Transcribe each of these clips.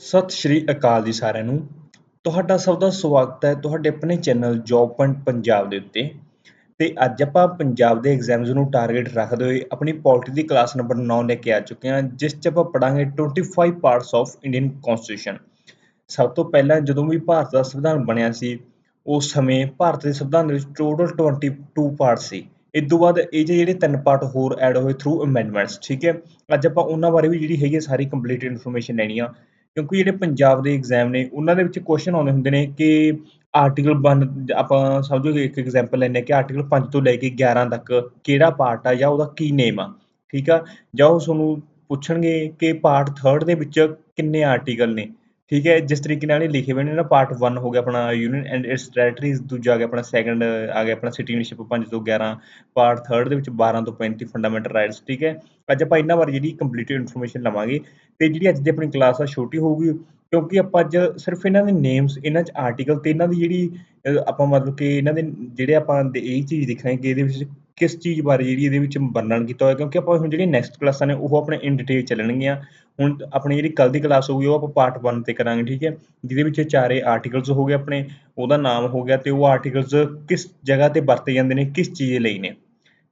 ਸਤਿ ਸ਼੍ਰੀ ਅਕਾਲ ਜੀ ਸਾਰਿਆਂ ਨੂੰ। ਤੁਹਾਡਾ ਸਭ ਦਾ ਸਵਾਗਤ ਹੈ ਤੁਹਾਡੇ ਆਪਣੇ ਚੈਨਲ ਜੌਬ ਪੁਆਇੰਟ ਪੰਜਾਬ ਦੇ ਉੱਤੇ। ਤੇ ਅੱਜ ਆਪਾਂ ਪੰਜਾਬ ਦੇ ਐਗਜ਼ਾਮਸ ਨੂੰ ਟਾਰਗੇਟ ਰੱਖਦੇ ਹੋਏ ਆਪਣੀ ਪੋਲਿਟੀ ਦੀ ਕਲਾਸ ਨੰਬਰ 9 ਲੈ ਕੇ ਆ ਚੁੱਕੇ ਹਾਂ, ਜਿਸ 'ਚ ਆਪਾਂ ਪੜਾਂਗੇ 25 ਪਾਰਟਸ ਆਫ ਇੰਡੀਅਨ ਕਨਸਟੀਟਿਊਸ਼ਨ ਸਭ ਤੋਂ ਪਹਿਲਾਂ ਜਦੋਂ ਵੀ ਭਾਰਤ ਦਾ ਸੰਵਿਧਾਨ ਬਣਿਆ ਸੀ, ਉਸ ਸਮੇਂ ਭਾਰਤ ਦੇ ਸੰਵਿਧਾਨ ਦੇ ਵਿੱਚ ਟੋਟਲ 22 ਪਾਰਟ ਸੀ। ਇਸ ਤੋਂ ਬਾਅਦ ਇਹ 'ਚ ਜਿਹੜੇ ਤਿੰਨ ਪਾਰਟ ਹੋਰ ਐਡ ਹੋਏ ਥਰੂ ਅਮੈਂਡਮੈਂਟਸ ਠੀਕ ਹੈ? ਅੱਜ ਆਪਾਂ ਉਹਨਾਂ ਬਾਰੇ ਵੀ ਜਿਹੜੀ ਹੈਗੀ ਹੈ ਸਾਰੀ ਕੰਪਲੀਟ ਇਨਫੋਰਮੇਸ਼ਨ ਲੈਣੀ ਆ। ਕਿਉਂਕਿ ਜਿਹੜੇ ਪੰਜਾਬ ਦੇ ਐਗਜ਼ਾਮ ਨੇ, ਉਹਨਾਂ ਦੇ ਵਿੱਚ ਕੁਐਸਚਨ ਆਉਂਦੇ ਹੁੰਦੇ ਨੇ ਕਿ ਆਰਟੀਕਲ 1 ਆਪਾਂ ਸਮਝੋ ਇੱਕ ਐਗਜ਼ਾਮਪਲ ਲੈਂਦੇ ਹਾਂ ਕਿ ਆਰਟੀਕਲ 5 ਤੋਂ ਲੈ ਕੇ 11 ਤੱਕ ਕਿਹੜਾ ਪਾਰਟ ਆ ਜਾਂ ਉਹਦਾ ਕੀ ਨੇਮ ਆ, ਠੀਕ ਆ? ਜਾਂ ਉਹ ਤੁਹਾਨੂੰ ਪੁੱਛਣਗੇ ਕਿ ਪਾਰਟ 3 ਦੇ ਵਿੱਚ ਕਿੰਨੇ ਆਰਟੀਕਲ ਨੇ। ਠੀਕ ਹੈ, ਜਿਸ ਤਰੀਕੇ ਨਾਲ ਇਹ ਲਿਖੇ ਹੋਏ ਨੇ ਨਾ ਪਾਰਟ 1 ਹੋ ਗਿਆ ਆਪਣਾ ਯੂਨੀਅਨ ਐਂਡ ਇਟਸ ਟੈਰੀਟਰੀਜ਼ ਦੂਜਾ ਆ ਗਿਆ ਆਪਣਾ ਸੈਕੰਡ ਆ ਗਿਆ ਆਪਣਾ ਸਿਟੀਜ਼ਨਸ਼ਿਪ 5 ਤੋਂ 11 ਪਾਰਟ 3 ਦੇ ਵਿੱਚ 12 ਤੋਂ 35 ਫੰਡਾਮੈਂਟਲ ਰਾਈਟਸ ਠੀਕ ਹੈ। ਅੱਜ ਆਪਾਂ ਇਹਨਾਂ ਬਾਰੇ ਜਿਹੜੀ ਕੰਪਲੀਟ ਇਨਫੋਰਮੇਸ਼ਨ ਲਵਾਂਗੇ ਤੇ ਜਿਹੜੀ ਅੱਜ ਦੀ ਆਪਣੀ ਕਲਾਸ ਆ, ਛੋਟੀ ਹੋਊਗੀ, ਕਿਉਂਕਿ ਆਪਾਂ ਅੱਜ ਸਿਰਫ ਇਹਨਾਂ ਦੇ ਨੇਮਸ ਇਹਨਾਂ 'ਚ ਆਰਟੀਕਲ ਤੇ ਇਹਨਾਂ ਦੀ ਜਿਹੜੀ ਆਪਾਂ ਮਤਲਬ ਕਿ ਇਹਨਾਂ ਦੇ ਜਿਹੜੇ ਆਪਾਂ ਇਹ ਚੀਜ਼ ਦੇਖਾਂਗੇ ਕਿ ਇਹਦੇ ਵਿੱਚ ਕਿਸ ਚੀਜ਼ ਬਾਰੇ ਜਿਹੜੀ ਇਹਦੇ ਵਿੱਚ ਵਰਣਨ ਕੀਤਾ ਹੋਇਆ, ਕਿਉਂਕਿ ਆਪਾਂ ਹੁਣ ਜਿਹੜੀਆਂ ਨੈਕਸਟ ਕਲਾਸਾਂ ਨੇ, ਉਹ ਆਪਣੇ ਇਨ ਡਿਟੇਲ ਚੱਲਣਗੀਆਂ। ਹੁਣ ਆਪਣੀ ਜਿਹੜੀ ਕੱਲ ਦੀ ਕਲਾਸ ਹੋਊਗੀ, ਉਹ ਆਪਾਂ ਪਾਰਟ 1 ਤੇ ਕਰਾਂਗੇ, ਠੀਕ ਹੈ? ਜਿਹਦੇ ਵਿੱਚ ਚਾਰੇ ਆਰਟੀਕਲਸ ਹੋ ਗਏ ਆਪਣੇ, ਉਹਦਾ ਨਾਮ ਹੋ ਗਿਆ ਤੇ ਉਹ ਆਰਟੀਕਲਸ ਕਿਸ ਜਗ੍ਹਾ ਤੇ ਵਰਤੇ ਜਾਂਦੇ ਨੇ, ਕਿਸ ਚੀਜ਼ ਲਈ ਨੇ,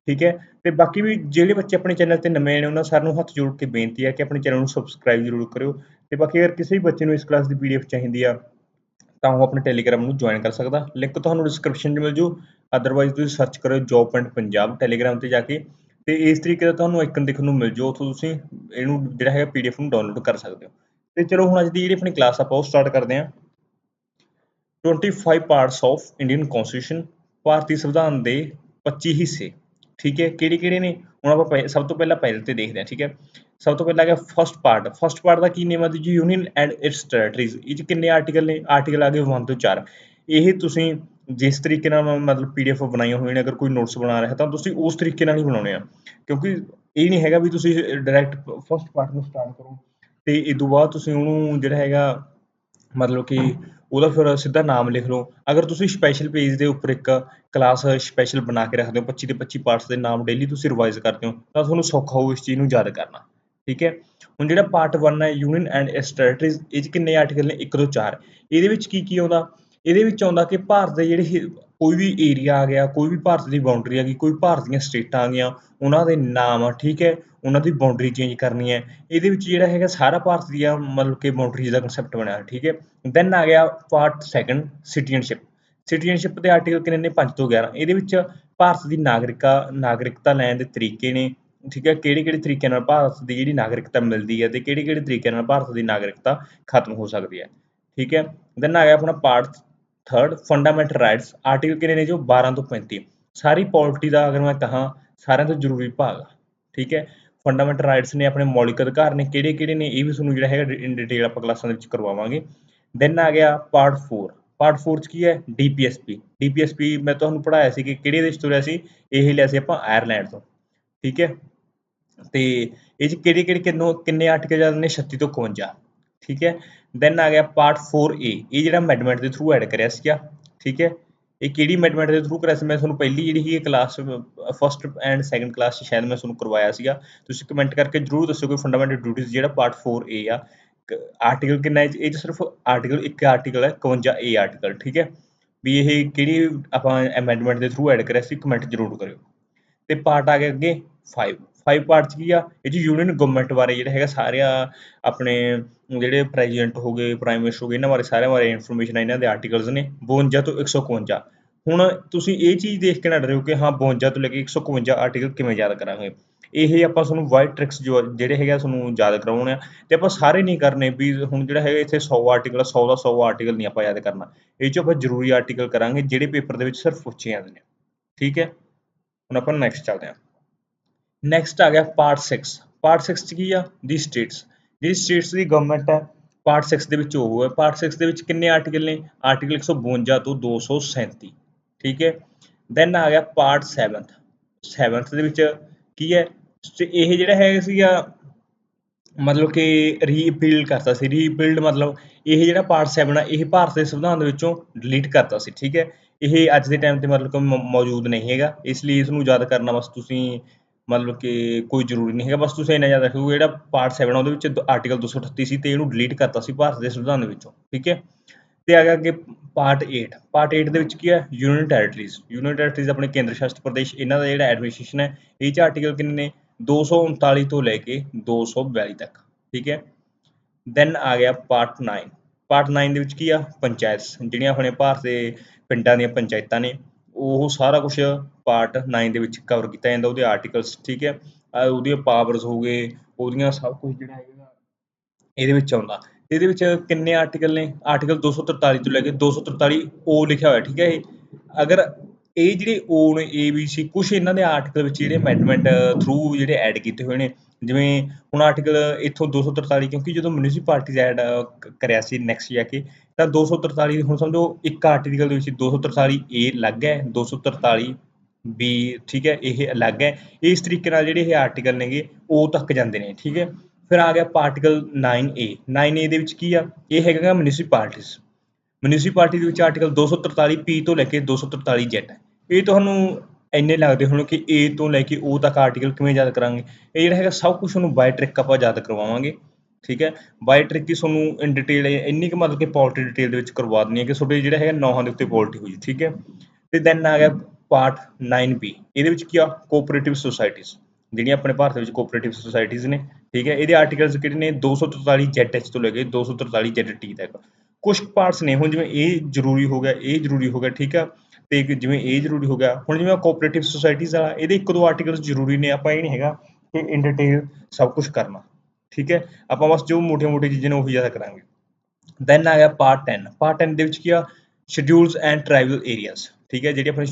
ਠੀਕ ਹੈ? ਤੇ ਬਾਕੀ ਵੀ ਜਿਹੜੇ ਬੱਚੇ ਆਪਣੇ ਚੈਨਲ ਤੇ ਨਵੇਂ ਨੇ, ਉਹਨਾਂ ਸਾਰਿਆਂ ਨੂੰ ਹੱਥ ਜੋੜ ਕੇ ਬੇਨਤੀ ਹੈ ਕਿ ਆਪਣੇ ਚੈਨਲ ਨੂੰ ਸਬਸਕ੍ਰਾਈਬ ਜ਼ਰੂਰ ਕਰਿਓ ਤੇ ਬਾਕੀ ਅਗਰ ਕਿਸੇ ਵੀ ਬੱਚੇ ਨੂੰ ਇਸ ਕਲਾਸ ਦੀ ਪੀਡੀਐਫ ਚਾਹੀਦੀ ਆ, ਤਾਂ ਉਹ ਆਪਣੇ ਟੈਲੀਗ੍ਰਾਮ ਨੂੰ ਜੁਆਇਨ ਕਰ ਸਕਦਾ। ਲਿੰਕ ਤੁਹਾਨੂੰ ਡਿਸਕ੍ਰਿਪਸ਼ਨ 'ਚ ਮਿਲ ਜੂ। ਅਦਰਵਾਈਜ਼ ਤੁਸੀਂ ਸਰਚ ਕਰੋ ਜੌਬ ਪੁਆਇੰਟ ਪੰਜਾਬ ਟੈਲੀਗ੍ਰਾਮ ਤੇ ਜਾ ਕੇ। ਤੇ ਇਸ ਤਰੀਕੇ ਦਾ ਤੁਹਾਨੂੰ ਆਈਕਨ ਦੇਖਣ ਨੂੰ ਮਿਲ ਜੂ ਉੱਥੋਂ ਤੁਸੀਂ, ਇਹਨੂੰ ਜਿਹੜਾ ਹੈਗਾ ਪੀਡੀਐਫ ਨੂੰ ਡਾਊਨਲੋਡ ਕਰ ਸਕਦੇ ਹੋ। ਤੇ ਚਲੋ ਹੁਣ ਅੱਜ ਦੀ ਜਿਹੜੀ ਆਪਣੀ ਕਲਾਸ ਆਪਾਂ ਉਹ ਸਟਾਰਟ ਕਰਦੇ ਹਾਂ। 25 ਪਾਰਟਸ ਆਫ ਇੰਡੀਅਨ ਕਨਸਟੀਟਿਊਸ਼ਨ ਭਾਰਤੀ ਸੰਵਿਧਾਨ ਦੇ 25 ਹਿੱਸੇ, ਠੀਕ ਹੈ, ਕਿਹੜੇ ਕਿਹੜੇ ਨੇ? ਹੁਣ ਆਪਾਂ ਸਭ ਤੋਂ ਪਹਿਲਾਂ ਪਹਿਲ ਤੇ ਦੇਖਦੇ ਹਾਂ, ਠੀਕ ਹੈ। ਸਭ ਤੋਂ ਪਹਿਲਾਂ ਆ ਗਿਆ ਫਸਟ ਪਾਰਟ ਫਸਟ ਪਾਰਟ ਦਾ ਕੀ ਨੇਮ ਹੈ ਜੀ ਯੂਨੀਅਨ ਐਂਡ ਇਟਸ ਟੈਰੀਟਰੀਜ਼ ਇਹ 'ਚ ਕਿੰਨੇ ਆਰਟੀਕਲ ਨੇ? ਆਰਟੀਕਲ ਆ ਗਏ 1 ਤੋਂ 4 ਇਹ ਤੁਸੀਂ ਜਿਸ ਤਰੀਕੇ ਨਾਲ ਮਤਲਬ ਪੀਡੀਐਫ ਬਣਾਈਆਂ ਹੋਈਆਂ ਨੇ, ਅਗਰ ਕੋਈ ਨੋਟਸ ਬਣਾ ਰਿਹਾ, ਤਾਂ ਤੁਸੀਂ ਉਸ ਤਰੀਕੇ ਨਾਲ ਹੀ ਬਣਾਉਣੇ ਆ। ਕਿਉਂਕਿ ਇਹ ਨਹੀਂ ਹੈਗਾ ਵੀ ਤੁਸੀਂ ਡਾਇਰੈਕਟ ਫਸਟ ਪਾਰਟ ਨੂੰ ਸਟਾਰਟ ਕਰੋ, ਤੇ ਇਸ ਤੋਂ ਬਾਅਦ ਤੁਸੀਂ ਉਹਨੂੰ ਜਿਹੜਾ ਹੈਗਾ, ਮਤਲਬ ਕਿ ਉਹਦਾ ਫਿਰ ਸਿੱਧਾ ਨਾਮ ਲਿਖ ਲਓ। ਅਗਰ ਤੁਸੀਂ ਸਪੈਸ਼ਲ ਪੇਜ ਦੇ ਉੱਪਰ ਇੱਕ ਕਲਾਸ ਸਪੈਸ਼ਲ ਬਣਾ ਕੇ ਰੱਖਦੇ ਹੋ 25 ਦੇ 25 ਪਾਰਟਸ ਦੇ ਨਾਮ ਡੇਲੀ ਤੁਸੀਂ ਰਿਵਾਈਜ਼ ਕਰਦੇ ਹੋ, ਤਾਂ ਤੁਹਾਨੂੰ ਸੌਖਾ ਹੋਊ ਇਸ ਚੀਜ਼ ਨੂੰ ਯਾਦ ਕਰਨਾ। ਠੀਕ ਹੈ? ਹੁਣ ਜਿਹੜਾ ਪਾਰਟ 1 ਹੈ ਯੂਨੀਅਨ ਐਂਡ ਇਟਸ ਇਹ 'ਚ ਕਿੰਨੇ ਆਰਟੀਕਲ ਨੇ? 1 ਤੋਂ 4 ਇਹਦੇ ਵਿੱਚ ਕੀ ਕੀ ਆਉਂਦਾ? ਇਹਦੇ ਵਿੱਚ ਆਉਂਦਾ ਕਿ ਭਾਰਤ ਦੇ ਜਿਹੜੇ ਕੋਈ ਵੀ ਏਰੀਆ ਆ ਗਿਆ, ਕੋਈ ਵੀ ਭਾਰਤ ਦੀ ਬਾਉਂਡਰੀ ਆ ਗਈ, ਕੋਈ ਭਾਰਤ ਦੀਆਂ ਸਟੇਟਾਂ ਆ ਗਈਆਂ, ਉਹਨਾਂ ਦੇ ਨਾਮ ਠੀਕ ਹੈ, ਉਹਨਾਂ ਦੀ ਬਾਉਂਡਰੀ ਚੇਂਜ ਕਰਨੀ ਹੈ। ਇਹਦੇ ਵਿੱਚ ਜਿਹੜਾ ਹੈਗਾ ਸਾਰਾ ਭਾਰਤ ਦੀਆਂ ਮਤਲਬ ਕਿ ਬਾਉਂਡਰੀਜ਼ ਦਾ ਕਨਸੈਪਟ ਬਣਿਆ, ਠੀਕ ਹੈ। ਦੈਨ ਆ ਗਿਆ ਪਾਰਟ ਸੈਕੰਡ ਸਿਟੀਜ਼ਨਸ਼ਿਪ ਸਿਟੀਜ਼ਨਸ਼ਿਪ ਦੇ ਆਰਟੀਕਲ ਕਿੰਨੇ ਨੇ? 5 ਤੋਂ 11 ਇਹਦੇ ਵਿੱਚ ਭਾਰਤ ਦੀ ਨਾਗਰਿਕਾ, ਨਾਗਰਿਕਤਾ ਲੈਣ ਦੇ ਤਰੀਕੇ ਨੇ, ਠੀਕ ਹੈ ਕਿਹੜੇ ਕਿਹੜੇ ਤਰੀਕੇ ਨਾਲ ਭਾਰਤ ਦੀ ਜਿਹੜੀ ਨਾਗਰਿਕਤਾ ਮਿਲਦੀ ਹੈ ਤੇ ਕਿਹੜੇ ਕਿਹੜੇ ਤਰੀਕੇ ਨਾਲ ਭਾਰਤ ਦੀ ਨਾਗਰਿਕਤਾ ਖਤਮ ਹੋ ਸਕਦੀ ਹੈ, ਠੀਕ ਹੈ। ਦੈਨ ਆ ਗਿਆ ਆਪਣਾ part third fundamental rights article ਕਿਹੜੇ ਨੇ ਜੋ 12 ਤੋਂ 35 ਸਾਰੀ ਪੋਲਿਟੀ ਦਾ ਅਗਰ ਮੈਂ ਕਹਾਂ, ਸਾਰਿਆਂ ਤੋਂ ਜ਼ਰੂਰੀ ਭਾਗ ਠੀਕ ਹੈ? ਫੰਡਾਮੈਂਟਲ ਰਾਈਟਸ ਨੇ ਆਪਣੇ ਮੌਲਿਕ ਅਧਿਕਾਰ ਨੇ ਕਿਹੜੇ ਕਿਹੜੇ ਨੇ, ਇਹ ਵੀ ਤੁਹਾਨੂੰ ਜਿਹੜਾ ਹੈਗਾ ਇਨ ਡਿਟੇਲ ਆਪਾਂ ਕਲਾਸਾਂ ਦੇ ਵਿੱਚ ਕਰਵਾਵਾਂਗੇ। ਦੈਨ ਆ ਗਿਆ ਪਾਰਟ 4 ਪਾਰਟ 4 ਚ ਕੀ ਹੈ? ਡੀਪੀਐਸਪੀ ਡੀਪੀਐਸਪੀ ਮੈਂ ਤੁਹਾਨੂੰ ਪੜਾਇਆ ਸੀ ਕਿ ਕਿਹੜੇ ਦੇਸ਼ ਤੋਂ ਲਿਆ ਸੀ? ਇਹ ਲਿਆ ਸੀ ਆਪਾਂ ਆਇਰਲੈਂਡ ਤੋਂ, ਠੀਕ ਹੈ? ਤੇ ਇਹ ਚ ਕਿਹੜੇ ਕਿਹੜੇ ਕਿੰਨੋ ਕਿੰਨੇ ਆਰਟੀਕਲ ਜਾਂਦੇ ਨੇ? 36 ਤੋਂ 51 ਠੀਕ ਹੈ? ਦੈਨ ਆ ਗਿਆ ਪਾਰਟ 4A ਇਹ ਜਿਹੜਾ ਅਮੈਂਡਮੈਂਟ ਦੇ ਥਰੂ ਐਡ ਕਰਿਆ ਸੀਗਾ, ਠੀਕ ਹੈ? ਇਹ ਕਿਹੜੀ ਅਮੈਂਡਮੈਂਟ ਦੇ ਥਰੂ ਕਰਿਆ ਸੀ? ਮੈਂ ਤੁਹਾਨੂੰ ਪਹਿਲੀ ਜਿਹੜੀ ਸੀ class first and second class ਚ ਸ਼ਾਇਦ ਮੈਂ ਤੁਹਾਨੂੰ ਕਰਵਾਇਆ ਸੀਗਾ। ਤੁਸੀਂ ਕਮੈਂਟ ਕਰਕੇ ਜਰੂਰ ਦੱਸੋ ਕਿ ਫੰਡਾਮੈਂਟਲ ਡਿਊਟੀਜ਼ ਜਿਹੜਾ ਪਾਰਟ 4A ਆ ਆਰਟੀਕਲ ਕਿੰਨਾ ਹੈ? ਇਹ ਚ ਸਿਰਫ ਆਰਟੀਕਲ ਇੱਕ ਆਰਟੀਕਲ ਹੈ 51A ਆਰਟੀਕਲ ਠੀਕ ਹੈ? ਵੀ ਇਹ ਕਿਹੜੀ ਆਪਾਂ ਅਮੈਂਡਮੈਂਟ ਦੇ ਥਰੂ ਐਡ ਕਰਿਆ ਸੀ ਕਮੈਂਟ ਜਰੂਰ ਕਰਿਓ। ਤੇ ਪਾਰਟ ਆ ਗਿਆ ਅੱਗੇ 5 5 ਪਾਰਟ ਚ ਕੀ ਆ? ਇਹ ਜੀ ਯੂਨੀਅਨ ਗਵਰਨਮੈਂਟ ਬਾਰੇ ਜਿਹੜਾ ਹੈਗਾ ਸਾਰਿਆ ਆਪਣੇ ਜਿਹੜੇ ਪ੍ਰੈਜ਼ੀਡੈਂਟ ਹੋ ਗਏ ਪ੍ਰਾਈਮ ਮਿਨਿਸਟਰ ਹੋ ਗਏ, ਇਹਨਾਂ ਬਾਰੇ ਸਾਰਿਆਂ ਬਾਰੇ ਇਨਫੋਰਮੇਸ਼ਨ ਇਹਨਾਂ ਦੇ ਆਰਟੀਕਲਸ ਨੇ 52 ਤੋਂ 151 ਹੁਣ ਤੁਸੀਂ ਇਹ ਚੀਜ਼ ਦੇਖ ਕੇ ਨਾ ਡਰਿਓ ਕਿ ਹਾਂ 52 ਤੋਂ ਲੈ ਕੇ 151 ਆਰਟੀਕਲ ਕਿਵੇਂ ਯਾਦ ਕਰਾਂਗੇ। ਇਹ ਆਪਾਂ ਤੁਹਾਨੂੰ ਵਾਈਟ ਟ੍ਰਿਕਸ ਜੋ ਜਿਹੜੇ ਹੈਗੇ ਤੁਹਾਨੂੰ ਯਾਦ ਕਰਾਉਣੇ ਆ। ਤੇ ਆਪਾਂ ਸਾਰੇ ਨਹੀਂ ਕਰਨੇ ਵੀ ਹੁਣ ਜਿਹੜਾ ਹੈਗਾ ਇੱਥੇ 100 ਆਰਟੀਕਲ 100 ਦਾ 100 ਆਰਟੀਕਲ ਨਹੀਂ ਆਪਾਂ ਯਾਦ ਕਰਨਾ। ਇਹ 'ਚੋਂ ਆਪਾਂ ਜ਼ਰੂਰੀ ਆਰਟੀਕਲ ਕਰਾਂਗੇ, ਜਿਹੜੇ ਪੇਪਰ ਦੇ ਵਿੱਚ ਸਿਰਫ ਪੁੱਛੇ ਜਾਂਦੇ ਨੇ। ਠੀਕ ਹੈ? ਹੁਣ ਆਪਾਂ ਨੈਕਸਟ ਚੱਲਦੇ ਹਾਂ। ਨੈਕਸਟ ਆ ਗਿਆ ਪਾਰਟ 6 ਪਾਰਟ 6 ਚ ਕੀ ਆ? ਦੀ ਸਟੇਟਸ ਜਿਹੜੀ ਸਟੇਟਸ ਦੀ ਗਵਰਨਮੈਂਟ ਹੈ ਪਾਰਟ 6 ਦੇ ਵਿੱਚ ਉਹ ਹੈ ਪਾਰਟ 6 ਦੇ ਵਿੱਚ ਕਿੰਨੇ ਆਰਟੀਕਲ ਨੇ? ਆਰਟੀਕਲ 152 ਤੋਂ 237 ਠੀਕ ਹੈ? ਦੈਨ ਆ ਗਿਆ ਪਾਰਟ 7th 7th ਦੇ ਵਿੱਚ ਕੀ ਹੈ? ਇਹ ਜਿਹੜਾ ਹੈ ਸੀਗਾ, ਮਤਲਬ ਕਿ ਰੀਬਿਲਡ ਕਰਤਾ ਸੀ ਰੀਬਿਲਡ ਮਤਲਬ ਇਹ ਜਿਹੜਾ ਪਾਰਟ 7 ਆ, ਇਹ ਭਾਰਤ ਦੇ ਸੰਵਿਧਾਨ ਦੇ ਵਿੱਚੋਂ ਡਿਲੀਟ ਕਰਤਾ ਸੀ, ਠੀਕ ਹੈ? ਇਹ ਅੱਜ ਦੇ ਟਾਈਮ ਤੇ ਮਤਲਬ ਕਿ ਮੌਜੂਦ ਨਹੀਂ ਹੈਗਾ, ਇਸ ਲਈ ਇਸ ਨੂੰ ਯਾਦ ਕਰਨਾ ਬਸ ਤੁਸੀਂ ਮਤਲਬ ਕਿ ਕੋਈ ਜ਼ਰੂਰੀ ਨਹੀਂ ਹੈਗਾ। ਬਸ ਤੁਸੀਂ ਇੰਨਾ ਯਾਦ ਰੱਖੋ ਜਿਹੜਾ ਪਾਰਟ 7 ਉਹਦੇ ਵਿੱਚ ਆਰਟੀਕਲ 238 ਸੀ ਤੇ ਇਹਨੂੰ ਡਿਲੀਟ ਕਰਤਾ ਸੀ ਭਾਰਤ ਦੇ ਸੰਵਿਧਾਨ ਦੇ ਵਿੱਚੋਂ, ਠੀਕ ਹੈ? ਤੇ ਆ ਗਿਆ ਅੱਗੇ ਪਾਰਟ 8 ਪਾਰਟ 8 ਦੇ ਵਿੱਚ ਕੀ ਹੈ? ਯੂਨੀਅਨ ਟੈਰੀਟਰੀਜ਼ ਯੂਨੀਅਨ ਟੈਰੀਟਰੀਜ਼ ਆਪਣੇ ਕੇਂਦਰ ਸ਼ਾਸਿਤ ਪ੍ਰਦੇਸ਼, ਇਹਨਾਂ ਦਾ ਜਿਹੜਾ ਐਡਮਿਨਿਸਟ੍ਰੇਸ਼ਨ ਹੈ, ਇਹ ਚ ਆਰਟੀਕਲ ਕਿੰਨੇ ਨੇ? 239 ਤੋਂ ਲੈ ਕੇ 242 ਤੱਕ, ਠੀਕ ਹੈ? ਦੈਨ ਆ ਗਿਆ ਪਾਰਟ 9 ਪਾਰਟ 9 ਦੇ ਵਿੱਚ ਕੀ ਆ? ਪੰਚਾਇਤ, ਜਿਹੜੀਆਂ ਆਪਣੇ ਭਾਰਤ ਦੇ ਪਿੰਡਾਂ ਦੀਆਂ ਪੰਚਾਇਤਾਂ ਨੇ। ਉਹ ਸਾਰਾ ਕੁਝ ਪਾਰਟ 9 ਦੇ ਵਿੱਚ ਕਵਰ ਕੀਤਾ ਜਾਂਦਾ, ਉਹਦੇ ਆਰਟੀਕਲਸ ਠੀਕ ਹੈ? ਉਹਦੀਆਂ ਪਾਵਰਸ ਹੋ ਗਏ, ਉਹਦੀਆਂ ਸਭ ਕੁਝ ਜਿਹੜਾ ਹੈਗਾ, ਇਹਦੇ ਵਿੱਚ ਆਉਂਦਾ। ਇਹਦੇ ਵਿੱਚ ਕਿੰਨੇ ਆਰਟੀਕਲ ਨੇ? ਆਰਟੀਕਲ 243 ਤੋਂ ਲੈ ਕੇ 243 ਓ ਲਿਖਿਆ ਹੋਇਆ, ਠੀਕ ਹੈ ਇਹ? ਅਗਰ ਇਹ ਜਿਹੜੇ ਓ ਨੇ ਏ ਬੀ ਸੀ ਕੁਝ ਇਹਨਾਂ ਦੇ ਆਰਟੀਕਲ ਵਿੱਚ ਜਿਹੜੇ ਅਮੈਂਡਮੈਂਟ ਥਰੂ ਜਿਹੜੇ ਐਡ ਕੀਤੇ ਹੋਏ ਨੇ ਜਿਵੇਂ ਹੁਣ ਆਰਟੀਕਲ ਇੱਥੋਂ 243 ਕਿਉਂਕਿ ਜਦੋਂ ਮਿਊਨਿਸਪੈਲਿਟੀਜ਼ ਐਡ ਕਰਿਆ ਸੀ ਨੈਕਸਟ ਜਾ ਕੇ, ਤਾਂ 243 ਹੁਣ ਸਮਝੋ ਇੱਕ ਆਰਟੀਕਲ ਦੇ ਵਿੱਚ 243 ਏ ਅਲੱਗ ਹੈ 243 ਬੀ ਠੀਕ ਹੈ, ਇਹ ਅਲੱਗ ਹੈ। ਇਸ ਤਰੀਕੇ ਨਾਲ ਜਿਹੜੇ ਇਹ ਆਰਟੀਕਲ ਨੇਗੇ, ਉਹ ਤੱਕ ਜਾਂਦੇ ਨੇ, ਠੀਕ ਹੈ। ਫਿਰ ਆ ਗਿਆ ਪਾਰਟੀਕਲ 9A 9A ਦੇ ਵਿੱਚ ਕੀ ਆ? ਇਹ ਹੈਗਾ ਮਿਊਨਿਸਪੈਲਿਟੀਜ਼ ਮਿਊਨਿਸਪੈਲਿਟੀ ਦੇ ਵਿੱਚ ਆਰਟੀਕਲ 243 ਪੀ ਤੋਂ ਲੈ ਕੇ 243 ਜੈਟ ਇਹ ਤੁਹਾਨੂੰ ਇੰਨੇ ਲੱਗਦੇ ਹੁਣ ਕਿ ਏ ਤੋਂ ਲੈ ਕੇ O ਤੱਕ ਆਰਟੀਕਲ ਕਿਵੇਂ ਯਾਦ ਕਰਾਂਗੇ। ਇਹ ਜਿਹੜਾ ਹੈਗਾ ਸਭ ਕੁਝ ਉਹਨੂੰ ਬਾਈ ਟ੍ਰਿਕ ਆਪਾਂ ਯਾਦ ਕਰਵਾਵਾਂਗੇ। ਠੀਕ ਹੈ? ਬਾਈ ਟ੍ਰਿਕ ਹੀ ਤੁਹਾਨੂੰ ਇਨ ਡਿਟੇਲ ਇੰਨੀ ਕੁ ਮਤਲਬ ਕਿ ਪੋਲਿਟੀ ਡਿਟੇਲ ਦੇ ਵਿੱਚ ਕਰਵਾ ਦਿੰਨੀ ਹੈ ਕਿ ਤੁਹਾਡੇ ਜਿਹੜਾ ਹੈਗਾ ਨੌਹਾਂ ਦੇ ਉੱਤੇ ਪੋਲਿਟੀ ਹੋਈ ਠੀਕ ਹੈ? ਤੇ ਦੈਨ ਆ ਗਿਆ ਪਾਰਟ 9B ਇਹਦੇ ਵਿੱਚ ਕੀ ਆ? ਕੋਆਪਰੇਟਿਵ ਸੁਸਾਇਟੀਜ਼ ਜਿਹੜੀਆਂ ਆਪਣੇ ਭਾਰਤ ਵਿੱਚ ਕੋਆਪਰੇਟਿਵ ਸੁਸਾਇਟੀਜ਼ ਨੇ, ਠੀਕ ਹੈ? ਇਹਦੇ ਆਰਟੀਕਲਸ ਕਿਹੜੇ ਨੇ? 243 ZH ਤੋਂ ਲੈ ਕੇ 243 ZT ਤੱਕ। ਕੁਝ ਪਾਰਟਸ ਨੇ ਹੁਣ ਜਿਵੇਂ ਇਹ ਜ਼ਰੂਰੀ ਹੋ ਗਿਆ ਇਹ ਜ਼ਰੂਰੀ ਹੋ ਗਿਆ, ਠੀਕ ਆ ਤੇ ਇੱਕ ਜਿਵੇਂ ਇਹ ਜ਼ਰੂਰੀ ਹੋ ਗਿਆ। ਹੁਣ ਜਿਵੇਂ ਕੋਆਪਰੇਟਿਵ ਸੁਸਾਇਟੀਜ਼ ਆ ਇਹਦੇ ਇੱਕ ਦੋ ਆਰਟੀਕਲਸ ਜ਼ਰੂਰੀ ਨੇ, ਆਪਾਂ ਇਹ ਨਹੀਂ ਹੈਗਾ ਕਿ ਇਨ ਡਿਟੇਲ ਸਭ ਕੁਝ ਕਰਨਾ, ਠੀਕ ਹੈ? ਆਪਾਂ ਬਸ ਜੋ ਮੋਟੀਆਂ-ਮੋਟੀਆਂ ਚੀਜ਼ਾਂ ਨੇ ਉਹੀ ਜ਼ਿਆਦਾ ਕਰਾਂਗੇ। ਦੈਨ ਆ ਗਿਆ ਪਾਰਟ 10 ਪਾਰਟ 10 ਦੇ ਵਿੱਚ ਕੀ ਆ? ਸ਼ਡਿਊਲਸ ਐਂਡ ਟ੍ਰਾਈਬਲ ਏਰੀਆਜ਼ ਠੀਕ ਹੈ? ਜਿਹੜੇ ਆਪਣੇ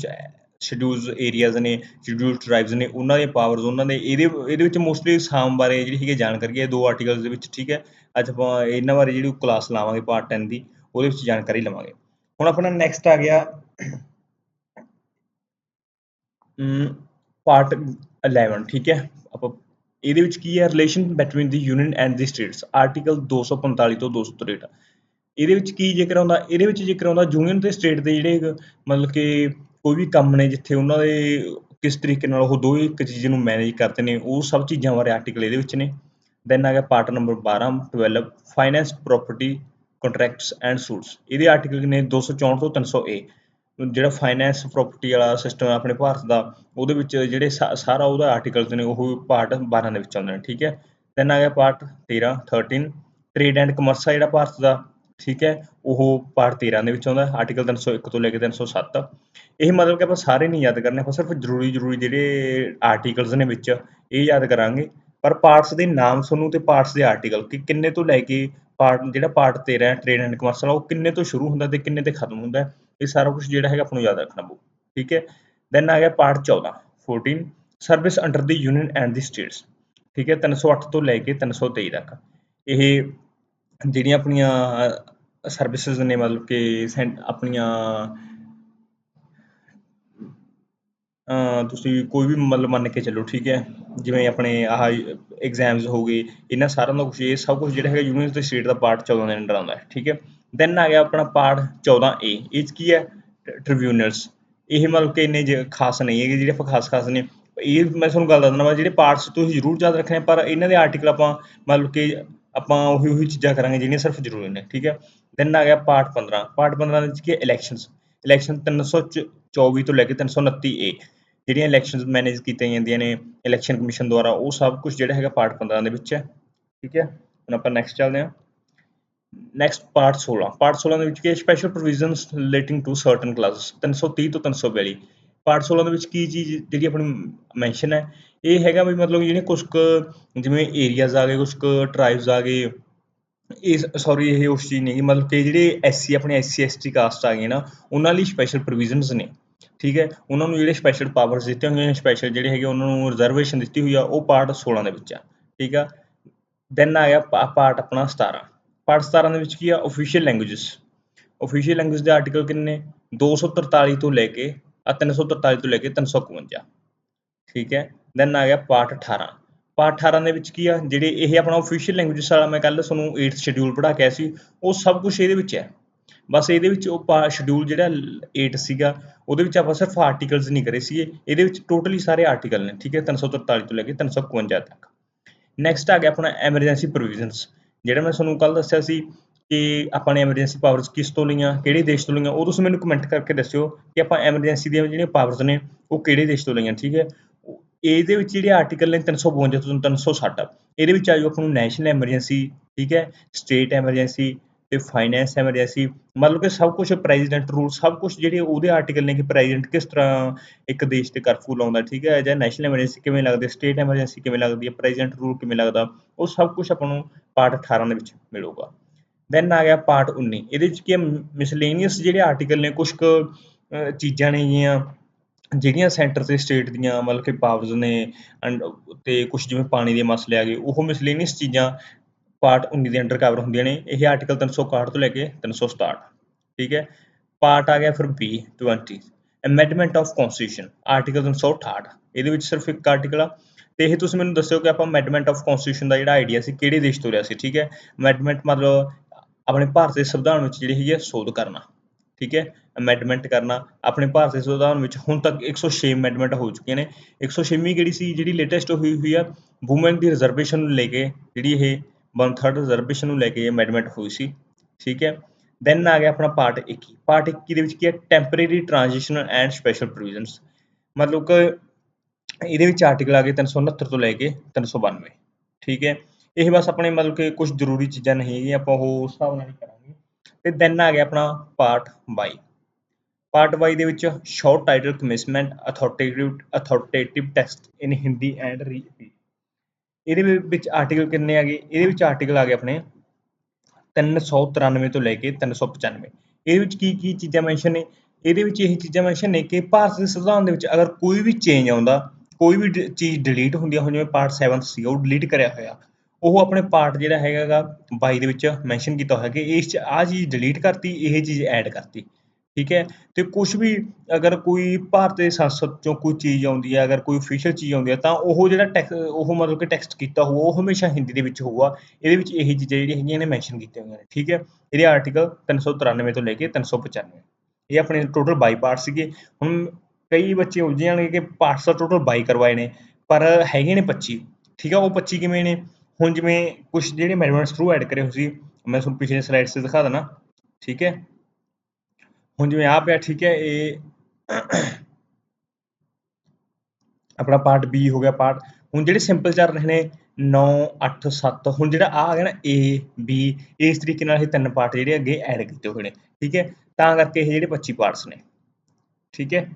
ਸ਼ਡਿਊਲਸ ਏਰੀਆਜ਼ ਨੇ ਸ਼ਡਿਊਲ ਟ੍ਰਾਈਬਸ ਨੇ, ਉਹਨਾਂ ਦੇ ਪਾਵਰਸ ਉਹਨਾਂ ਦੇ, ਇਹਦੇ ਇਹਦੇ ਵਿੱਚ ਮੋਸਟਲੀ ਸਾਮ ਬਾਰੇ ਜਿਹੜੀ ਹੈਗੀ ਜਾਣਕਾਰੀ ਹੈ, ਦੋ ਆਰਟੀਕਲਸ ਦੇ ਵਿੱਚ, ਠੀਕ ਹੈ? ਅੱਜ ਆਪਾਂ ਇਹਨਾਂ ਬਾਰੇ ਜਿਹੜੀ ਕਲਾਸ ਲਾਵਾਂਗੇ ਪਾਰਟ 10 ਦੀ, ਉਹਦੇ ਵਿੱਚ ਜਾਣਕਾਰੀ ਲਵਾਂਗੇ। ਹੁਣ ਆਪਣਾ ਨੈਕਸਟ ਆ ਗਿਆ ਪਾਰਟ 11 ਠੀਕ ਹੈ? ਆਪਾਂ ਇਹਦੇ ਵਿੱਚ ਕੀ ਹੈ? Relation between the union and the states article 245 ਤੋਂ 263 ਇਹਦੇ ਵਿੱਚ ਕੀ ਜ਼ਿਕਰ ਆਉਂਦਾ? ਇਹਦੇ ਵਿੱਚ ਜ਼ਿਕਰ ਆਉਂਦਾ ਯੂਨੀਅਨ ਤੇ ਸਟੇਟ ਦੇ ਜਿਹੜੇ ਮਤਲਬ ਕਿ ਕੋਈ ਵੀ ਕੰਮ ਨੇ ਜਿੱਥੇ ਉਹਨਾਂ ਦੇ ਕਿਸ ਤਰੀਕੇ ਨਾਲ ਉਹ ਦੋਵੇਂ ਇੱਕ ਚੀਜ਼ ਨੂੰ ਮੈਨੇਜ ਕਰਦੇ ਨੇ, ਉਹ ਸਭ ਚੀਜ਼ਾਂ ਬਾਰੇ ਆਰਟੀਕਲ ਇਹਦੇ ਵਿੱਚ ਨੇ। ਦੈਨ ਆ ਗਿਆ part number 12 12 finance property contracts and suits ਇਹਦੇ ਆਰਟੀਕਲ ਨੇ 264 ਤੋਂ 300 ਏ ਜਿਹੜਾ ਫਾਈਨੈਂਸ ਪ੍ਰਾਪਰਟੀ ਵਾਲਾ ਸਿਸਟਮ ਹੈ ਆਪਣੇ ਭਾਰਤ ਦਾ, ਉਹਦੇ ਵਿੱਚ ਜਿਹੜੇ ਸਾਰਾ ਉਹਦਾ ਆਰਟੀਕਲਸ ਨੇ, ਉਹ ਪਾਰਟ 12 ਦੇ ਵਿੱਚ ਆਉਂਦੇ ਨੇ, ਠੀਕ ਹੈ? ਦੈਨ ਆ ਗਿਆ ਪਾਰਟ 13 13 ਟ੍ਰੇਡ ਐਂਡ ਕਮਰਸ ਆ ਜਿਹੜਾ ਭਾਰਤ ਦਾ, ਠੀਕ ਹੈ? ਉਹ ਪਾਰਟ 13 ਦੇ ਵਿੱਚ ਆਉਂਦਾ ਆਰਟੀਕਲ 301 ਤੋਂ ਲੈ ਕੇ 307 ਇਹ ਮਤਲਬ ਕਿ ਆਪਾਂ ਸਾਰੇ ਨਹੀਂ ਯਾਦ ਕਰਨੇ, ਆਪਾਂ ਸਿਰਫ ਜ਼ਰੂਰੀ ਜ਼ਰੂਰੀ ਜਿਹੜੇ ਆਰਟੀਕਲਸ ਨੇ ਵਿੱਚ, ਇਹ ਯਾਦ ਕਰਾਂਗੇ। ਪਰ ਪਾਰਟਸ ਦੇ ਨਾਮ ਤੁਹਾਨੂੰ ਤੇ ਪਾਰਟਸ ਦੇ ਆਰਟੀਕਲ ਕਿ ਕਿੰਨੇ ਤੋਂ ਲੈ ਕੇ ਪਾਰਟ ਜਿਹੜਾ ਪਾਰਟ 13 ਹੈ ਟ੍ਰੇਡ ਐਂਡ ਕਮਰਸ ਵਾਲਾ, ਉਹ ਕਿੰਨੇ ਤੋਂ ਸ਼ੁਰੂ ਹੁੰਦਾ ਤੇ ਕਿੰਨੇ ਤੇ ਖਤਮ ਹੁੰਦਾ ਇਹ ਸਾਰਾ ਕੁਝ ਜਿਹੜਾ ਹੈਗਾ ਆਪਾਂ ਨੂੰ ਯਾਦ ਰੱਖਣਾ ਪਊ, ਠੀਕ ਹੈ? ਦੈਨ ਆ ਗਿਆ part 14 14 service under the union and the states ਠੀਕ ਹੈ? 308 ਤੋਂ ਲੈ ਕੇ 323 ਤੱਕ। ਇਹ ਜਿਹੜੀਆਂ ਆਪਣੀਆਂ ਸਰਵਿਸਿਜ਼ ਨੇ ਮਤਲਬ ਕਿ ਆਪਣੀਆਂ ਤੁਸੀਂ ਕੋਈ ਵੀ ਮਤਲਬ ਮੰਨ ਕੇ ਚੱਲੋ, ਠੀਕ ਹੈ? ਜਿਵੇਂ ਆਪਣੇ ਆਹ ਐਗਜ਼ਾਮਸ ਹੋ ਗਏ, ਇਹਨਾਂ ਸਾਰਿਆਂ ਦਾ ਕੁਝ ਇਹ ਸਭ ਕੁਝ ਜਿਹੜਾ ਹੈਗਾ ਯੂਨੀਅਨ ਤੇ ਸਟੇਟ ਦਾ ਪਾਰਟ 14 ਦੇ ਅੰਡਰ ਆਉਂਦਾ ਹੈ, ਠੀਕ ਹੈ? ਦੈਨ ਆ ਗਿਆ ਆਪਣਾ ਪਾਰਟ 14 ਏ ਇਹ 'ਚ ਕੀ ਹੈ? ਟ੍ਰਿਬਿਊਨਲਸ ਇਹ ਮਤਲਬ ਕਿ ਇੰਨੇ ਖਾਸ ਨਹੀਂ ਹੈਗੇ, ਜਿਹੜੇ ਆਪਾਂ ਖਾਸ ਖਾਸ ਨੇ। ਇਹ ਮੈਂ ਤੁਹਾਨੂੰ ਗੱਲ ਦੱਸਦਾ ਵਾ, ਜਿਹੜੇ ਪਾਰਟਸ ਤੁਸੀਂ ਜ਼ਰੂਰ ਯਾਦ ਰੱਖਣੇ, ਪਰ ਇਹਨਾਂ ਦੇ ਆਰਟੀਕਲ ਆਪਾਂ ਮਤਲਬ ਕਿ ਆਪਾਂ ਉਹੀ ਉਹੀ ਚੀਜ਼ਾਂ ਕਰਾਂਗੇ ਜਿਹੜੀਆਂ ਸਿਰਫ ਜ਼ਰੂਰੀ ਨੇ, ਠੀਕ ਹੈ? ਦੈਨ ਆ ਗਿਆ ਪਾਰਟ 15 ਪਾਰਟ 15 ਦੇ ਵਿੱਚ ਕੀ ਹੈ? ਇਲੈਕਸ਼ਨਸ ਇਲੈਕਸ਼ਨ 324 ਤੋਂ ਲੈ ਕੇ 329 ਏ ਜਿਹੜੀਆਂ ਇਲੈਕਸ਼ਨਸ ਮੈਨੇਜ ਕੀਤੀਆਂ ਜਾਂਦੀਆਂ ਨੇ ਇਲੈਕਸ਼ਨ ਕਮਿਸ਼ਨ ਦੁਆਰਾ, ਉਹ ਸਭ ਕੁਝ ਜਿਹੜਾ ਹੈਗਾ ਪਾਰਟ 15 ਦੇ ਵਿੱਚ ਹੈ, ਠੀਕ ਹੈ? ਹੁਣ ਆਪਾਂ ਨੈਕਸਟ ਚੱਲਦੇ ਹਾਂ। ਨੈਕਸਟ ਪਾਰਟ 16 ਪਾਰਟ 16 ਦੇ ਵਿੱਚ ਕੀ special provisions relating to certain classes 330 ਤੋਂ 342 ਪਾਰਟ 16 ਦੇ ਵਿੱਚ ਕੀ ਚੀਜ਼ ਜਿਹੜੀ ਆਪਣੀ ਮੈਂਸ਼ਨ ਹੈ? ਇਹ ਹੈਗਾ ਵੀ ਮਤਲਬ ਜਿਹੜੇ ਕੁਝ ਕੁ ਜਿਵੇਂ ਏਰੀਆਜ਼ ਆ ਗਏ ਕੁਝ ਕੁ ਟ੍ਰਾਈਬਸ ਆ ਗਏ, ਇਹ ਸੌਰੀ ਇਹ ਉਸ ਚੀਜ਼ ਨਹੀਂ। ਮਤਲਬ ਕਿ ਜਿਹੜੇ ਐਸਸੀ ਆਪਣੇ ਐਸਸੀ ਐਸਟੀ ਕਾਸਟ ਆ ਗਏ ਨਾ, ਉਹਨਾਂ ਲਈ ਸਪੈਸ਼ਲ ਪ੍ਰੋਵੀਜ਼ਨਸ ਨੇ। ਠੀਕ ਹੈ? ਉਹਨਾਂ ਨੂੰ ਜਿਹੜੇ ਸਪੈਸ਼ਲ ਪਾਵਰਸ ਦਿੱਤੇ ਹੋਏ ਨੇ ਸਪੈਸ਼ਲ ਜਿਹੜੇ ਹੈਗੇ, ਉਹਨਾਂ ਨੂੰ ਰਿਜ਼ਰਵੇਸ਼ਨ ਦਿੱਤੀ ਹੋਈ ਆ, ਉਹ ਪਾਰਟ 16 ਦੇ ਵਿੱਚ ਆ। ਠੀਕ ਆ? ਦੈਨ ਆ ਗਿਆ ਪਾਰਟ ਆਪਣਾ 17 ਪਾਰਟ 17 ਦੇ ਵਿੱਚ ਕੀ ਆ? ਅਫੀਸ਼ੀਅਲ ਲੈਂਗੁਏਜਸ ਅਫੀਸ਼ੀਅਲ ਲੈਂਗੁਏਜ ਦੇ ਆਰਟੀਕਲ ਕਿੰਨੇ? 243 ਤੋਂ ਲੈ ਕੇ ਆ 343 ਤੋਂ ਲੈ ਕੇ 351 ਠੀਕ ਹੈ? ਦੈਨ ਆ ਗਿਆ ਪਾਰਟ 18 ਪਾਰਟ 18 ਦੇ ਵਿੱਚ ਕੀ ਆ? ਜਿਹੜੇ ਇਹ ਆਪਣਾ ਅਫੀਸ਼ੀਅਲ ਲੈਂਗੁਏਜਸ ਵਾਲਾ ਮੈਂ ਕੱਲ ਤੁਹਾਨੂੰ 8th ਸ਼ਡਿਊਲ ਪੜ੍ਹਾ ਕੇ ਆਇਆ ਸੀ, ਉਹ ਸਭ ਕੁਝ ਇਹਦੇ ਵਿੱਚ ਹੈ। ਬਸ ਇਹਦੇ ਵਿੱਚ ਉਹ ਪਾ ਸ਼ਡਿਊਲ ਜਿਹੜਾ 8 ਸੀਗਾ, ਉਹਦੇ ਵਿੱਚ ਆਪਾਂ ਸਿਰਫ ਆਰਟੀਕਲਸ ਨਹੀਂ ਕਰੇ ਸੀਗੇ। ਇਹਦੇ ਵਿੱਚ ਟੋਟਲੀ ਸਾਰੇ ਆਰਟੀਕਲ ਨੇ। ਠੀਕ ਹੈ? 343 ਤੋਂ ਲੈ ਕੇ 351 ਤੱਕ। ਨੈਕਸਟ ਆ ਗਿਆ ਆਪਣਾ ਐਮਰਜੈਂਸੀ ਪ੍ਰੋਵੀਜ਼ਨਸ ਜਿਹੜਾ ਮੈਂ ਤੁਹਾਨੂੰ ਕੱਲ ਦੱਸਿਆ ਸੀ ਕਿ ਆਪਾਂ ਨੇ ਐਮਰਜੈਂਸੀ ਪਾਵਰਸ ਕਿਸ ਤੋਂ ਲਈਆਂ, ਕਿਹੜੇ ਦੇਸ਼ ਤੋਂ ਲਈਆਂ, ਉਹ ਤੁਸੀਂ ਮੈਨੂੰ ਕਮੈਂਟ ਕਰਕੇ ਦੱਸਿਓ ਕਿ ਆਪਾਂ ਐਮਰਜੈਂਸੀ ਦੀਆਂ ਜਿਹੜੀਆਂ ਪਾਵਰਸ ਨੇ, ਉਹ ਕਿਹੜੇ ਦੇਸ਼ ਤੋਂ ਲਈਆਂ, ਠੀਕ ਹੈ? ਇਹਦੇ ਵਿੱਚ ਜਿਹੜੇ ਆਰਟੀਕਲ ਨੇ 352 ਤੋਂ 360 ਇਹਦੇ ਵਿੱਚ ਆ ਜਾਓ ਆਪਾਂ ਨੂੰ ਨੈਸ਼ਨਲ ਐਮਰਜੈਂਸੀ ਠੀਕ ਹੈ? ਸਟੇਟ ਐਮਰਜੈਂਸੀ ਤੇ ਫਾਈਨੈਂਸ ਐਮਰਜੈਂਸੀ ਮਤਲਬ ਕਿ ਸਭ ਕੁਝ ਪ੍ਰੈਜ਼ੀਡੈਂਟ ਰੂਲ ਸਭ ਕੁਝ ਜਿਹੜੇ ਉਹਦੇ ਆਰਟੀਕਲ ਨੇ ਕਿ ਪ੍ਰੈਜ਼ੀਡੈਂਟ ਕਿਸ ਤਰ੍ਹਾਂ ਇੱਕ ਦੇਸ਼ ਤੇ ਕਰਫਿਊ ਲਾਉਂਦਾ ਠੀਕ ਹੈ ਜਾਂ ਨੈਸ਼ਨਲ ਐਮਰਜੈਂਸੀ ਕਿਵੇਂ ਲੱਗਦੀ ਹੈ ਸਟੇਟ ਐਮਰਜੈਂਸੀ ਕਿਵੇਂ ਲੱਗਦੀ ਹੈ ਪ੍ਰੈਜ਼ੀਡੈਂਟ ਰੂਲ ਕਿਵੇਂ ਲੱਗਦਾ ਉਹ ਸਭ ਕੁਝ ਆਪਾਂ ਨੂੰ ਪਾਰਟ 18 ਦੇ ਵਿੱਚ ਮਿਲੂਗਾ। ਦੈਨ ਆ ਗਿਆ ਪਾਰਟ 19 ਇਹਦੇ ਵਿੱਚ ਕੀ ਮਿਸਲੇਨੀਅਸ ਜਿਹੜੇ ਆਰਟੀਕਲ ਨੇ ਕੁਝ ਕੁ ਅਹ, ਚੀਜ਼ਾਂ ਨੇਗੀਆਂ ਜਿਹੜੀਆਂ ਸੈਂਟਰ ਤੇ ਸਟੇਟ ਦੀਆਂ ਮਤਲਬ ਕਿ ਪਾਵਰਸ ਨੇ ਐਂਡ ਤੇ ਕੁਝ ਜਿਵੇਂ ਪਾਣੀ ਦੇ ਮਸਲੇ ਆ ਗਏ ਉਹ ਮਿਸਲੇਨੀਅਸ ਚੀਜ਼ਾਂ ਪਾਰਟ 19 ਦੇ ਅੰਡਰ ਕਵਰ ਹੁੰਦੀਆਂ ਨੇ, ਇਹ ਆਰਟੀਕਲ 361 ਤੋਂ ਲੈ ਕੇ 367 ਠੀਕ ਹੈ? ਪਾਰਟ ਆ ਗਿਆ ਫਿਰ B 20 amendment of constitution article 368 ਇਹਦੇ ਵਿੱਚ ਸਿਰਫ ਇੱਕ ਆਰਟੀਕਲ ਆ, ਤੇ ਇਹ ਤੁਸੀਂ ਮੈਨੂੰ ਦੱਸਿਓ ਕਿ ਆਪਾਂ ਅਮੈਂਡਮੈਂਟ ਆਫ ਕਨਸਟੀਟਿਊਸ਼ਨ ਦਾ ਜਿਹੜਾ ਆਈਡੀਆ ਸੀ, ਕਿਹੜੇ ਦੇਸ਼ ਤੋਂ ਰਿਹਾ ਸੀ, ਠੀਕ ਹੈ? ਅਮੈਂਡਮੈਂਟ ਮਤਲਬ ਆਪਣੇ ਭਾਰਤ ਦੇ ਸੰਵਿਧਾਨ ਵਿੱਚ ਜਿਹੜੀ ਹੈਗੀ ਹੈ, ਸੋਧ ਕਰਨਾ, ਠੀਕ ਹੈ? ਅਮੈਂਡਮੈਂਟ ਕਰਨਾ, ਆਪਣੇ ਭਾਰਤ ਦੇ ਸੰਵਿਧਾਨ ਵਿੱਚ ਹੁਣ ਤੱਕ 106 ਅਮੈਂਡਮੈਂਟ ਹੋ ਚੁੱਕੀਆਂ ਨੇ 106ਵੀਂ ਕਿਹੜੀ ਸੀ, ਜਿਹੜੀ ਲੇਟੈਸਟ ਹੋਈ ਹੋਈ ਆ ਔਮਨ ਦੀ ਰਿਜ਼ਰਵੇਸ਼ਨ ਨੂੰ ਲੈ ਕੇ ਜਿਹੜੀ ਇਹ 1 ਥਰਡ ਰਿਜ਼ਰਵੇਸ਼ਨ ਨੂੰ ਲੈ ਕੇ ਅਮੈਂਡਮੈਂਟ ਹੋਈ ਸੀ, ਠੀਕ ਹੈ? ਦੈਨ ਆ ਗਿਆ ਆਪਣਾ ਪਾਰਟ 21 ਪਾਰਟ 21 ਦੇ ਵਿੱਚ ਕੀ ਹੈ? Temporary transitional and special provisions ਮਤਲਬ ਕਿ ਇਹਦੇ ਵਿੱਚ ਆਰਟੀਕਲ ਆ ਗਏ 369 ਤੋਂ ਲੈ ਕੇ 392 ਠੀਕ ਹੈ? ਇਹ ਬਸ ਆਪਣੇ ਮਤਲਬ ਕਿ ਕੁਝ ਜ਼ਰੂਰੀ ਚੀਜ਼ਾਂ ਨਹੀਂ ਹੈਗੀਆਂ, ਆਪਾਂ ਉਹ ਉਸ ਹਿਸਾਬ ਨਾਲ ਹੀ ਕਰਾਂਗੇ। ਤੇ ਦੈਨ ਆ ਗਿਆ ਆਪਣਾ ਪਾਰਟ 22 ਪਾਰਟ 22 ਦੇ ਵਿੱਚ short title commencement authoritative authoritative text in Hindi and repeat ਇਹਦੇ ਵਿੱਚ ਆਰਟੀਕਲ ਕਿੰਨੇ ਆ ਗਏ ਇਹਦੇ ਵਿੱਚ ਆਰਟੀਕਲ ਆ ਗਏ ਆਪਣੇ 393 ਤੋਂ ਲੈ ਕੇ 395 ਇਹਦੇ ਵਿੱਚ ਕੀ ਕੀ ਚੀਜ਼ਾਂ ਮੈਂਸ਼ਨ ਨੇ? ਇਹਦੇ ਵਿੱਚ ਇਹ ਚੀਜ਼ਾਂ ਮੈਂਸ਼ਨ ਨੇ ਕਿ ਭਾਰਤ ਦੇ ਸੰਵਿਧਾਨ ਦੇ ਵਿੱਚ ਅਗਰ ਕੋਈ ਵੀ ਚੇਂਜ ਆਉਂਦਾ, ਕੋਈ ਵੀ ਡ- ਚੀਜ਼ ਡਿਲੀਟ ਹੁੰਦੀ ਆ, ਹੁਣ ਜਿਵੇਂ ਪਾਰਟ 7 ਸੀ, ਉਹ ਡਿਲੀਟ ਕਰਿਆ ਹੋਇਆ। ਉਹ ਆਪਣੇ ਪਾਰਟ ਜਿਹੜਾ ਹੈਗਾਗਾ 22 ਦੇ ਵਿੱਚ ਮੈਂਸ਼ਨ ਕੀਤਾ ਹੋਇਆ ਕਿ ਇਸ ਚ ਆਹ ਚੀਜ਼ ਡਿਲੀਟ ਕਰਤੀ, ਇਹ ਚੀਜ਼ ਐਡ ਕਰਤੀ। ਠੀਕ ਹੈ? ਅਤੇ ਕੁਛ ਵੀ ਅਗਰ ਕੋਈ ਭਾਰਤ ਦੇ ਸੰਸਦ ਚੋਂ ਕੋਈ ਚੀਜ਼ ਆਉਂਦੀ ਹੈ, ਅਗਰ ਕੋਈ ਅਫੀਸ਼ੀਅਲ ਚੀਜ਼ ਆਉਂਦੀ ਹੈ, ਤਾਂ ਉਹ ਜਿਹੜਾ ਟੈਕਸ ਉਹ ਮਤਲਬ ਕਿ ਟੈਕਸਟ ਕੀਤਾ ਹੋਊ, ਉਹ ਹਮੇਸ਼ਾ ਹਿੰਦੀ ਦੇ ਵਿੱਚ ਹੋਊਗਾ। ਇਹਦੇ ਵਿੱਚ ਇਹੀ ਚੀਜ਼ਾਂ ਜਿਹੜੀਆਂ ਹੈਗੀਆਂ ਨੇ ਮੈਂਸ਼ਨ ਕੀਤੀਆਂ ਹੋਈਆਂ ਨੇ, ਠੀਕ ਹੈ? ਇਹਦੇ ਆਰਟੀਕਲ 393 ਤੋਂ ਲੈ ਕੇ 395 ਇਹ ਆਪਣੇ ਟੋਟਲ 22 ਪਾਰਟ ਸੀਗੇ। ਹੁਣ ਕਈ ਬੱਚੇ ਉਲਝ ਜਾਣਗੇ ਕਿ ਪਾਰਟਸ ਦਾ ਟੋਟਲ 22 ਕਰਵਾਏ ਨੇ, ਪਰ ਹੈਗੇ ਨੇ 25 ਠੀਕ ਆ, ਉਹ 25 ਕਿਵੇਂ ਨੇ? ਹੁਣ ਜਿਵੇਂ ਕੁਝ ਜਿਹੜੇ ਮੈਨੂਅਲਸ ਥਰੂ ਐਡ ਕਰੇ ਹੋਏ ਸੀ, ਮੈਂ ਤੁਹਾਨੂੰ ਪਿਛਲੇ ਸਲਾਈਡਸ ਤੇ ਦਿਖਾ ਦੇਣਾ। ਠੀਕ ਹੈ? ਹੁਣ ਜਿਵੇਂ ਆ ਪਿਆ, ਠੀਕ ਹੈ ਇਹ ਆਪਣਾ ਪਾਰਟ B ਹੋ ਗਿਆ ਪਾਰਟ ਹੁਣ ਜਿਹੜੇ ਸਿੰਪਲ ਚੱਲ ਨੇ 9 8 7 ਹੁਣ ਜਿਹੜਾ ਆ ਆ ਗਿਆ ਨਾ A, B, ਇਸ ਤਰੀਕੇ ਨਾਲ ਇਹ ਤਿੰਨ ਪਾਰਟ ਜਿਹੜੇ ਅੱਗੇ ਐਡ ਕੀਤੇ ਹੋਏ ਨੇ, ਠੀਕ ਹੈ। ਤਾਂ ਕਰਕੇ ਇਹ ਜਿਹੜੇ 25 ਪਾਰਟਸ ਨੇ, ਠੀਕ ਹੈ।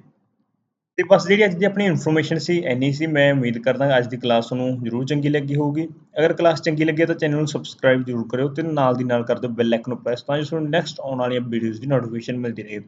ਤੇ ਬਸ ਜਿਹੜੀ ਅੱਜ ਦੀ ਆਪਣੀ ਇਨਫੋਰਮੇਸ਼ਨ ਸੀ ਐਨੀ ਸੀ, ਮੈਂ ਉਮੀਦ ਕਰਦਾ ਅੱਜ ਦੀ ਕਲਾਸ ਤੁਹਾਨੂੰ ਜ਼ਰੂਰ ਚੰਗੀ ਲੱਗੀ ਹੋਊਗੀ। ਅਗਰ ਕਲਾਸ ਚੰਗੀ ਲੱਗੀ ਤਾਂ ਚੈਨਲ ਨੂੰ ਸਬਸਕ੍ਰਾਈਬ ਜ਼ਰੂਰ ਕਰਿਓ ਤੇ ਨਾਲ ਦੀ ਨਾਲ ਕਰ ਦਿਓ ਬੈਲ ਆਈਕਨ ਨੂੰ ਪ੍ਰੈਸ ਤਾਂ ਜੋ ਤੁਹਾਨੂੰ ਨੈਕਸਟ ਆਉਣ ਵਾਲੀਆਂ ਵੀਡੀਓਜ਼ ਦੀ ਨੋਟੀਫਿਕੇਸ਼ਨ ਮਿਲਦੀ ਰਹੇ।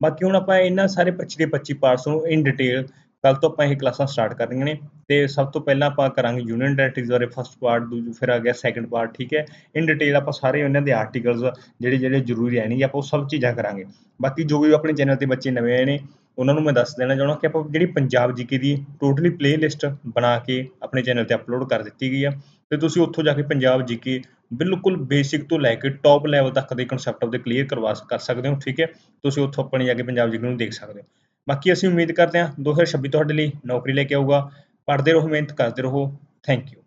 ਬਾਕੀ ਹੁਣ ਆਪਾਂ ਇਹਨਾਂ ਸਾਰੇ 25 ਦੇ 25 ਪਾਰਟਸ ਨੂੰ ਇਨ ਡਿਟੇਲ ਕੱਲ ਤੋਂ ਆਪਾਂ ਇਹ ਕਲਾਸਾਂ ਸਟਾਰਟ ਕਰਨੀਆਂ ਨੇ। ਤੇ ਸਭ ਤੋਂ ਪਹਿਲਾਂ ਆਪਾਂ ਕਰਾਂਗੇ ਯੂਨੀਅਨ ਡਾਇਰੈਕਟਰੀਜ਼ ਬਾਰੇ ਫਸਟ ਪਾਰਟ ਦੂਜੀ ਫਿਰ ਆ ਗਿਆ ਸੈਕੰਡ ਪਾਰਟ ਠੀਕ ਹੈ? ਇਨ ਡਿਟੇਲ ਆਪਾਂ ਸਾਰੇ ਉਹਨਾਂ ਦੇ ਆਰਟੀਕਲਸ ਜਿਹੜੇ ਜਿਹੜੇ ਜ਼ਰੂਰੀ ਰਹਿਣਗੇ, ਆਪਾਂ ਉਹ ਸਭ ਚੀਜ਼ਾਂ ਕਰਾਂਗੇ। ਬਾਕੀ ਜੋ ਵੀ ਆਪਣੇ ਚੈਨਲ ਤੇ ਬੱਚੇ ਨਵੇਂ ਆਏ ਨੇ ਉਹਨਾਂ ਨੂੰ ਮੈਂ ਦੱਸ ਦੇਣਾ ਚਾਹੁੰਦਾ ਕਿ ਆਪਾਂ ਜਿਹੜੀ ਪੰਜਾਬ ਜੀਕੇ ਦੀ ਟੋਟਲੀ ਪਲੇਲਿਸਟ ਬਣਾ ਕੇ ਆਪਣੇ ਚੈਨਲ ਤੇ ਅਪਲੋਡ ਕਰ ਦਿੱਤੀ ਗਈ ਆ, ਤੇ ਤੁਸੀਂ ਉੱਥੋਂ ਜਾ ਕੇ ਪੰਜਾਬ ਜੀਕੇ ਬਿਲਕੁਲ ਬੇਸਿਕ ਤੋਂ ਲੈ ਕੇ ਟੌਪ ਲੈਵਲ ਤੱਕ ਦੇ ਕਨਸੈਪਟ ਉਹਦੇ ਕਲੀਅਰ ਕਰਵਾ ਕਰ ਸਕਦੇ ਹੋ, ਠੀਕ ਹੈ? ਤੁਸੀਂ ਉੱਥੋਂ ਆਪਣੀ ਜਾ ਕੇ ਪੰਜਾਬ ਜੀਕੇ ਨੂੰ ਦੇਖ ਸਕਦੇ ਹੋ। ਬਾਕੀ ਅਸੀਂ ਉਮੀਦ ਕਰਦੇ ਹਾਂ 2026 ਤੁਹਾਡੇ ਲਈ ਨੌਕਰੀ ਲੈ ਕੇ ਆਊਗਾ। ਪੜ੍ਹਦੇ ਰਹੋ, ਮਿਹਨਤ ਕਰਦੇ ਰਹੋ। Thank you